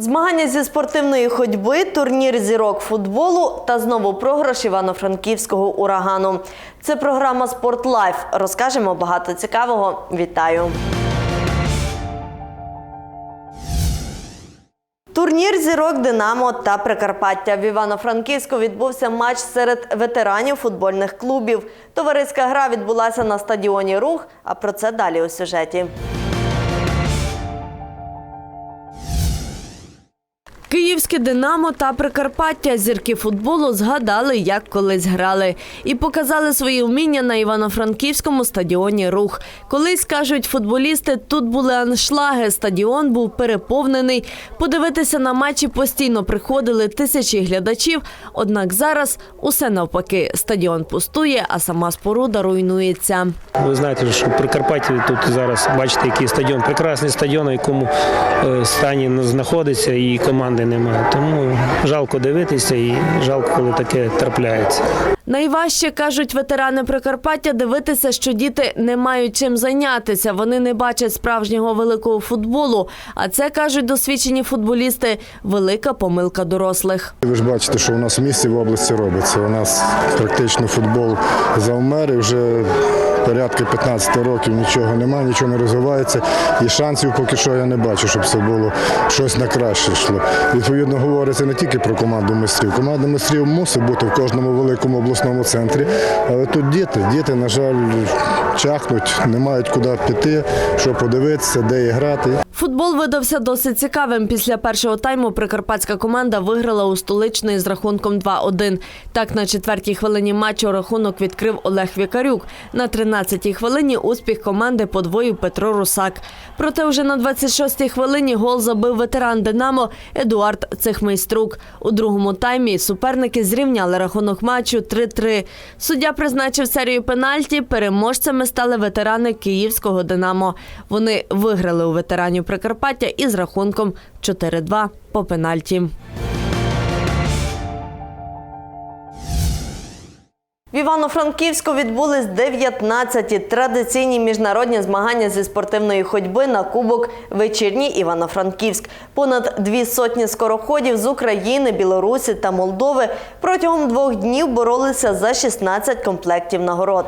Змагання зі спортивної ходьби, турнір зірок футболу та знову програш Івано-Франківського урагану. Це програма Спорт Лайф. Розкажемо багато цікавого. Вітаю! Турнір зірок Динамо та Прикарпаття в Івано-Франківську відбувся матч серед ветеранів футбольних клубів. Товариська гра відбулася на стадіоні Рух. А про це далі у сюжеті. Київське Динамо та Прикарпаття зірки футболу згадали, як колись грали, і показали свої вміння на івано-франківському стадіоні Рух. Колись кажуть футболісти, тут були аншлаги, стадіон був переповнений. Подивитися на матчі постійно приходили тисячі глядачів. Однак зараз усе навпаки. Стадіон пустує, а сама споруда руйнується. Ви знаєте, що в Прикарпатті тут зараз бачите, який стадіон, прекрасний стадіон, на якому е, стані знаходиться і команди немає. Тому жалко дивитися і жалко, коли таке трапляється. Найважче кажуть ветерани Прикарпаття дивитися, що діти не мають чим зайнятися. Вони не бачать справжнього великого футболу. А це кажуть досвідчені футболісти. Велика помилка дорослих. Ви ж бачите, що у нас в місті в області робиться. У нас практично футбол завмер і вже порядка 15 років нічого немає, нічого не розвивається. І шансів поки що я не бачу, щоб це було щось на краще йшло. Відповідно, говориться не тільки про команду майстрів. Команда майстрів мусить бути в кожному великому обласному центрі. Але тут діти. Діти, на жаль, чахнуть, не мають куди піти, що подивитися, де і грати. Футбол видався досить цікавим. Після першого тайму прикарпатська команда виграла у столичної з рахунком 2-1. Так, на четвертій хвилині матчу рахунок відкрив Олег Вікарюк. На 13-й хвилині успіх команди подвоїв Петро Русак. Проте вже на 26-й хвилині гол забив ветеран Динамо Едуард Цехмейструк. У другому таймі суперники зрівняли рахунок матчу 3-3. Суддя призначив серію пенальті. Переможцями стали ветерани київського Динамо. Вони виграли у ветеранів Прикарпаття із рахунком 4-2 по пенальті. В Івано-Франківську відбулись 19-ті традиційні міжнародні змагання зі спортивної ходьби на кубок Вечірній Івано-Франківськ. Понад дві сотні скороходів з України, Білорусі та Молдови протягом двох днів боролися за 16 комплектів нагород.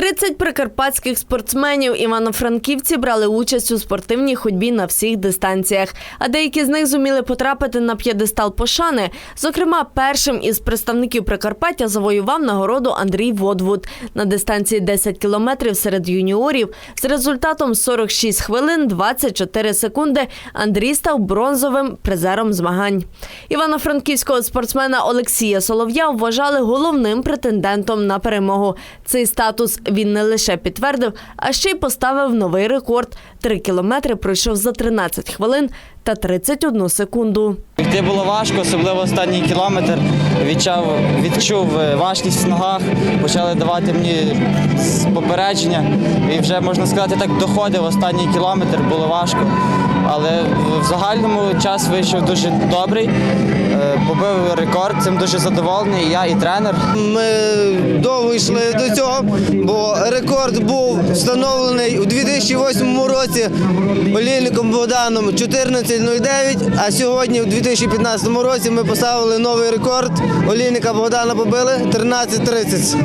Тридцять прикарпатських спортсменів івано-франківці брали участь у спортивній ходьбі на всіх дистанціях. А деякі з них зуміли потрапити на п'єдестал пошани. Зокрема, першим із представників Прикарпаття завоював нагороду Андрій Водвуд на дистанції 10 кілометрів серед юніорів. З результатом 46 хвилин 24 секунди Андрій став бронзовим призером змагань. Івано-франківського спортсмена Олексія Солов'я вважали головним претендентом на перемогу. Цей статус він не лише підтвердив, а ще й поставив новий рекорд. Три кілометри пройшов за 13 хвилин та 31 секунду. Йти було важко, особливо останній кілометр. Відчув, відчув е, важкість в ногах, почали давати мені попередження. І вже, можна сказати, так доходив останній кілометр, було важко. Але в- загальному час вийшов дуже добрий, побив рекорд, цим дуже задоволений, я і тренер. Ми довго йшли до цього, бо рекорд був встановлений у 2008 році олійником Богданом 14.09, а сьогодні, у 2015 році, ми поставили новий рекорд. Олійника Богдана побили 13.30.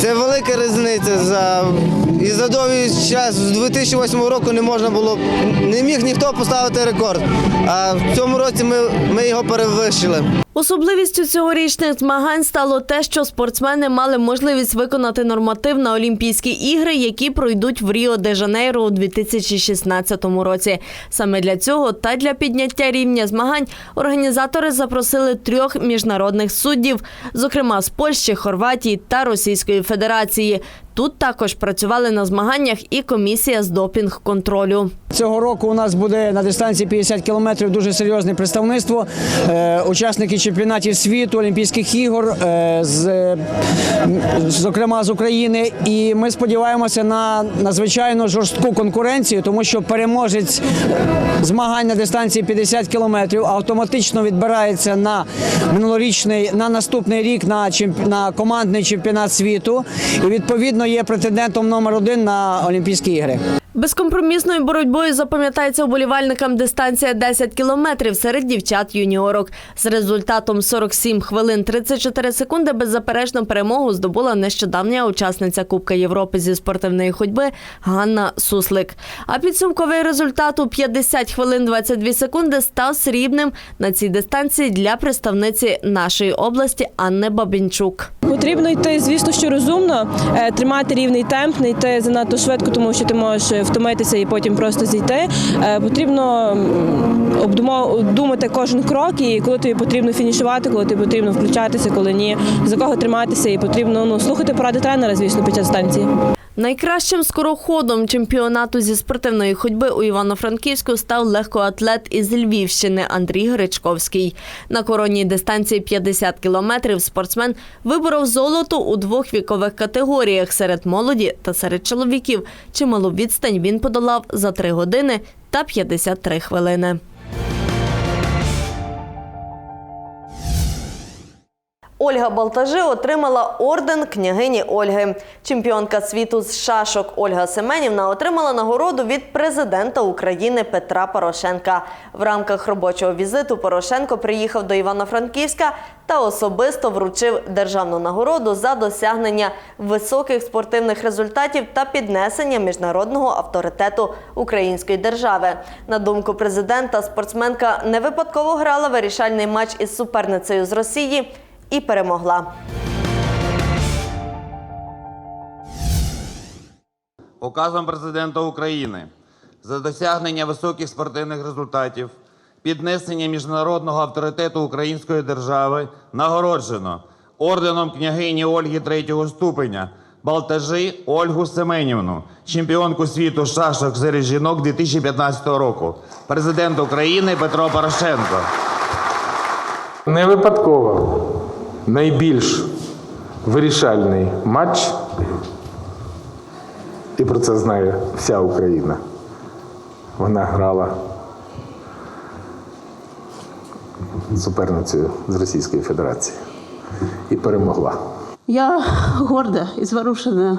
Це велика різниця. За... І за довгий час з 2008 року не можна було, не міг ніхто поставити рекорд. А в цьому році ми, ми його перевищили. Особливістю цьогорічних змагань стало те, що спортсмени мали можливість виконати норматив на Олімпійські ігри, які пройдуть в Ріо де Жанейро у 2016 році. Саме для цього та для підняття рівня змагань організатори запросили трьох міжнародних суддів, зокрема з Польщі, Хорватії та Російської Федерації. Тут також працювали на змаганнях і комісія з допінг-контролю. Цього року у нас буде на дистанції 50 кілометрів дуже серйозне представництво. Е, учасники чемпіонатів світу, Олімпійських ігор, е, з, зокрема з України. І ми сподіваємося на надзвичайно жорстку конкуренцію, тому що переможець змагань на дистанції 50 кілометрів автоматично відбирається на минулорічний, на наступний рік на, чемп, на командний чемпіонат світу. І відповідно є претендентом номер один на Олімпійські ігри. Безкомпромісною боротьбою запам'ятається вболівальникам дистанція 10 кілометрів серед дівчат-юніорок. З результатом 47 хвилин 34 секунди беззаперечно перемогу здобула нещодавня учасниця Кубка Європи зі спортивної ходьби Ганна Суслик. А підсумковий результат у 50 хвилин 22 секунди став срібним на цій дистанції для представниці нашої області Анни Бабінчук. Потрібно йти, звісно, що розумно, е, тримати рівний темп, не йти занадто швидко, тому що ти можеш е, втомитися і потім просто зійти. Е, Потрібно м, думати кожен крок, і коли тобі потрібно фінішувати, коли тобі потрібно включатися, коли ні, за кого триматися, і потрібно ну, слухати поради тренера, звісно, під час станції. Найкращим скороходом чемпіонату зі спортивної ходьби у Івано-Франківську став легкоатлет із Львівщини Андрій Гречковський. На коронній дистанції 50 кілометрів спортсмен виборов золото у двох вікових категоріях серед молоді та серед чоловіків. Чималу відстань він подолав за 3 години та 53 хвилини. Ольга Балтажи отримала орден княгині Ольги. Чемпіонка світу з шашок Ольга Семенівна отримала нагороду від президента України Петра Порошенка. В рамках робочого візиту Порошенко приїхав до Івано-Франківська та особисто вручив державну нагороду за досягнення високих спортивних результатів та піднесення міжнародного авторитету української держави. На думку президента, спортсменка не випадково грала вирішальний матч із суперницею з Росії і перемогла. Указом президента України за досягнення високих спортивних результатів, піднесення міжнародного авторитету української держави нагороджено орденом княгині Ольги третього ступеня Балтажи Ольгу Семенівну, чемпіонку світу шашок серед жінок 2015 року. Президент України Петро Порошенко. Не випадково найбільш вирішальний матч, і про це знає вся Україна. Вона грала суперницею з Російської Федерації і перемогла. Я горда і зворушена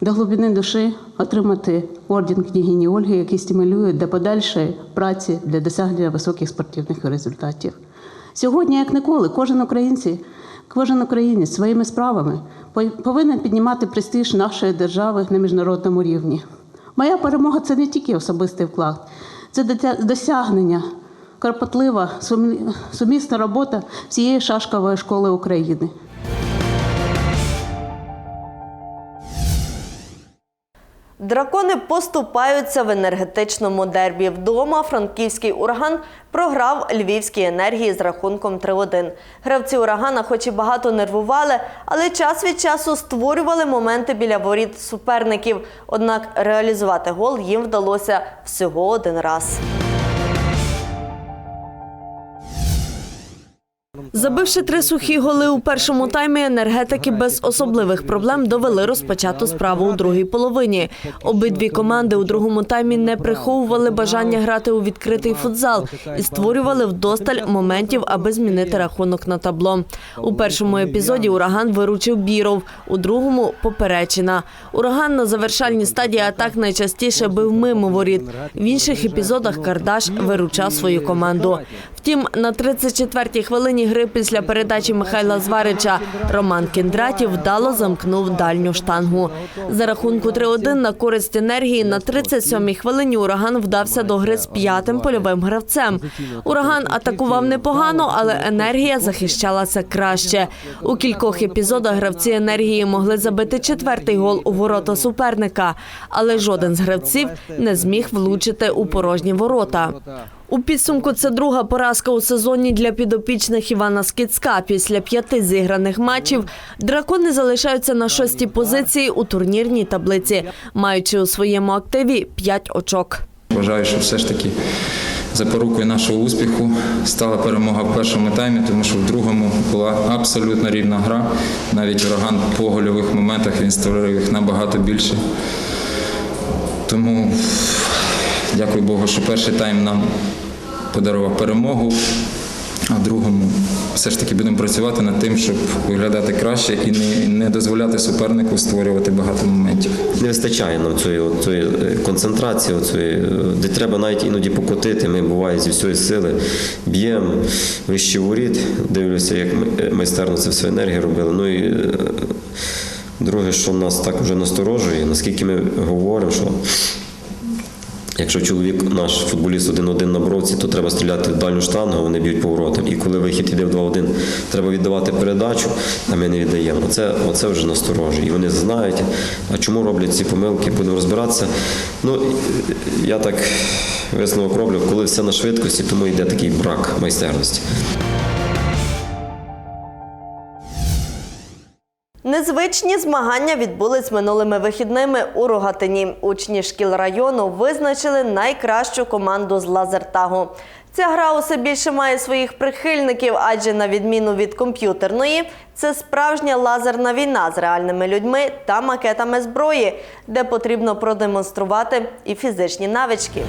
до глибини душі отримати орден княгині Ольги, який стимулює до подальшої праці для досягнення високих спортивних результатів. Сьогодні, як ніколи, кожен українці, кожен українець своїми справами по- повинен піднімати престиж нашої держави на міжнародному рівні. Моя перемога це не тільки особистий вклад, це досягнення, кропотлива, сумі- сумісна робота всієї шашкової школи України. Дракони поступаються в енергетичному дербі. Вдома франківський ураган програв львівській енергії з рахунком 3-1. Гравці урагана, хоч і багато нервували, але час від часу створювали моменти біля воріт суперників. Однак реалізувати гол їм вдалося всього один раз. Забивши три сухі голи у першому таймі, енергетики без особливих проблем довели розпочату справу у другій половині. Обидві команди у другому таймі не приховували бажання грати у відкритий футзал і створювали вдосталь моментів, аби змінити рахунок на табло. У першому епізоді ураган виручив Біров, у другому поперечина. Ураган на завершальній стадії атак найчастіше бив мимо воріт. В інших епізодах Кардаш виручав свою команду. Втім, на 34-й хвилині гри після передачі Михайла Зварича Роман Кіндратів вдало замкнув дальню штангу. За рахунку 3-1 на користь енергії на 37-й хвилині ураган вдався до гри з п'ятим польовим гравцем. Ураган атакував непогано, але енергія захищалася краще. У кількох епізодах гравці енергії могли забити четвертий гол у ворота суперника, але жоден з гравців не зміг влучити у порожні ворота. У підсумку це друга поразка у сезоні для підопічних Івана Скицька. Після п'яти зіграних матчів дракони залишаються на шостій позиції у турнірній таблиці, маючи у своєму активі п'ять очок. Вважаю, що все ж таки запорукою нашого успіху стала перемога в першому таймі, тому що в другому була абсолютно рівна гра. Навіть ураган по гольових моментах він створив їх набагато більше. Тому дякую Богу, що перший тайм нам подарував перемогу. А другому все ж таки будемо працювати над тим, щоб виглядати краще і не, не дозволяти супернику створювати багато моментів. Не вистачає нам цієї, цієї е, концентрації, цієї, де треба навіть іноді покотити. Ми буває зі всієї сили б'ємо вище воріт, дивлюся, як е, майстерно це все енергію робили. Ну і е, друге, що нас так вже насторожує, наскільки ми говоримо, що Якщо чоловік наш футболіст один-один на бровці, то треба стріляти в дальню штангу, а вони б'ють поворотом. І коли вихід іде в 2-1, треба віддавати передачу, а ми не віддаємо. Оце, оце вже насторожує. І вони знають, а чому роблять ці помилки, будемо розбиратися. Ну, я так висновок роблю, коли все на швидкості, тому йде такий брак майстерності. Незвичні змагання відбулись минулими вихідними у Рогатині. Учні шкіл району визначили найкращу команду з лазертагу. Ця гра усе більше має своїх прихильників, адже на відміну від комп'ютерної, це справжня лазерна війна з реальними людьми та макетами зброї, де потрібно продемонструвати і фізичні навички.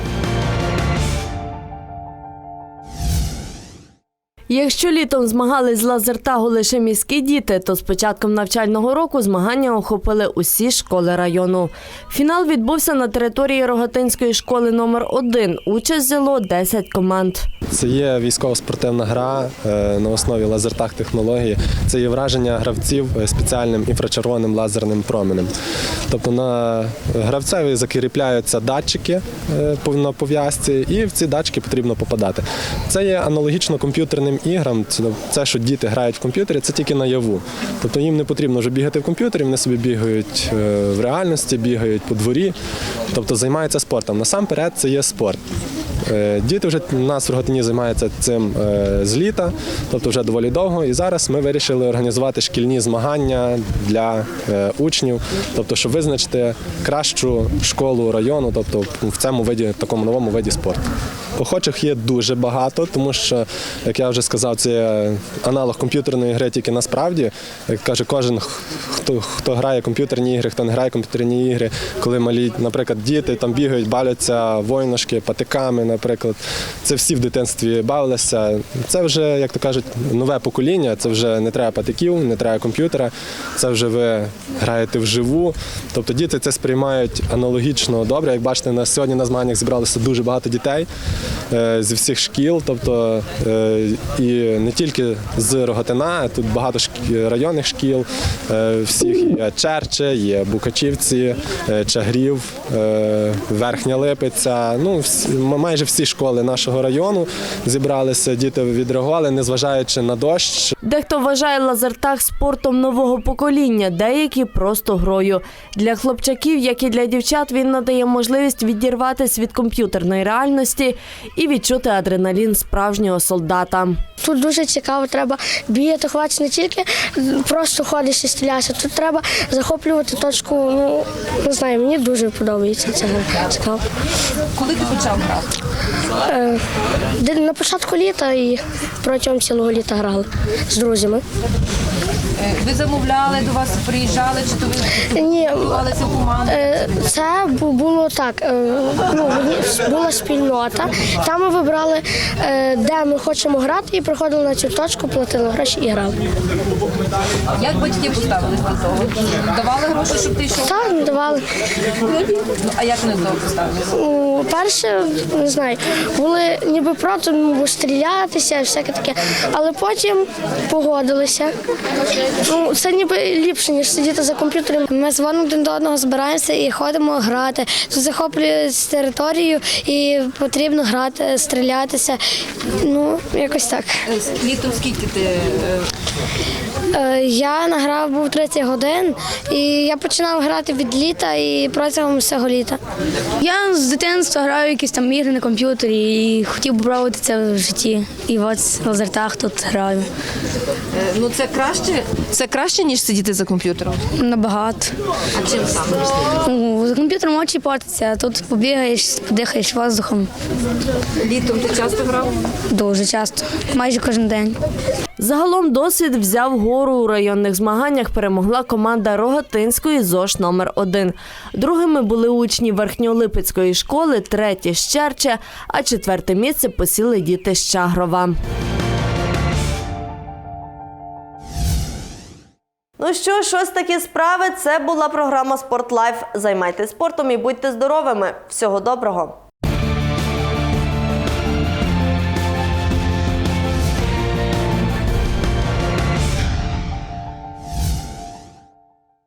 Якщо літом змагались з лазертагу лише міські діти, то з початком навчального року змагання охопили усі школи району. Фінал відбувся на території Рогатинської школи номер 1 Участь взяло 10 команд. Це є військово-спортивна гра е, на основі лазертаг технології. Це є враження гравців е, спеціальним інфрачервоним лазерним променем. Тобто на гравцеві закріпляються датчики е, на пов'язці, і в ці датчики потрібно попадати. Це є аналогічно комп'ютерним іграм. Це, що діти грають в комп'ютері, це тільки наяву. Тобто їм не потрібно вже бігати в комп'ютері, вони собі бігають е, в реальності, бігають по дворі, тобто займаються спортом. Насамперед це є спорт. Е, Діти вже у нас в Рогатині займаються цим е, з літа, тобто вже доволі довго. І зараз ми вирішили організувати шкільні змагання для учнів, тобто, щоб визначити кращу школу району, тобто в цьому виді, такому новому виді спорту. Охочих є дуже багато, тому що, як я вже сказав, це аналог комп'ютерної гри, тільки насправді, як каже кожен, хто, хто грає комп'ютерні ігри, хто не грає комп'ютерні ігри, коли малі, наприклад, діти там бігають, баляться войнушки, патиками, наприклад. Це всі в дитинстві бавилися. Це вже, як то кажуть, нове покоління. Це вже не треба патиків, не треба комп'ютера. Це вже ви граєте вживу. Тобто діти це сприймають аналогічно добре. Як бачите, на сьогодні на змаганнях зібралося дуже багато дітей зі всіх шкіл. Тобто е, і не тільки з Рогатина, тут багато районних шкіл, е, всіх є Черче, є Букачівці, е, Чагрів, е, Верхня Липиця. Ну, майже всі школи нашого району зібралися, діти відреагували, незважаючи на дощ. Дехто вважає лазертаг спортом нового покоління, деякі просто грою. Для хлопчаків, як і для дівчат, він надає можливість відірватись від комп'ютерної реальності і відчути адреналін справжнього солдата. Тут дуже цікаво, треба бігати, ховатися не тільки просто ходиш і стрілятися. Тут треба захоплювати точку. Ну не знаю, мені дуже подобається це цікаво. Коли ти почав грати? Е, на початку літа і протягом цілого літа грали з друзями. Е, Ви замовляли до вас, приїжджали, чи то ви Ні, готувалися в команду? Е, Це бу- було так. е, Ну, мені- була спільнота. Там ми вибрали, е, де ми хочемо грати, і приходили на цю точку, платили гроші і грали. Як батьки поставились до того? Давали гроші, щоб ти йшов? Так, давали. Ну, а як вони до того поставилися? Ну, перше, не знаю, були ніби проти ну, стрілятися, всяке таке, але потім погодилися. Ну, це ніби ліпше, ніж сидіти за комп'ютером. Ми дзвонимо один до одного, збираємося і ходимо грати. Тут захоплюють територію і потрібно грати, стрілятися. Ну, якось так. Літом скільки ти Е, Я награв був 30 годин, і я починав грати від літа і протягом всього літа. Я з дитинства граю якісь там ігри на комп'ютері і хотів попробувати це в житті. І от в лазертах тут граю. е, ну це краще? Це краще, ніж сидіти за комп'ютером? Набагато. А чим саме? Ну, за комп'ютером очі портяться, а тут побігаєш, подихаєш воздухом. Літом ти часто грав? Дуже часто, майже кожен день. Загалом досвід взяв гору опору у районних змаганнях перемогла команда Рогатинської ЗОЖ номер 1 Другими були учні Верхньолипецької школи, третє з Черча, а четверте місце посіли діти з Чагрова. Ну що, щось такі справи? Це була програма Спортлайф. Займайтесь спортом і будьте здоровими. Всього доброго.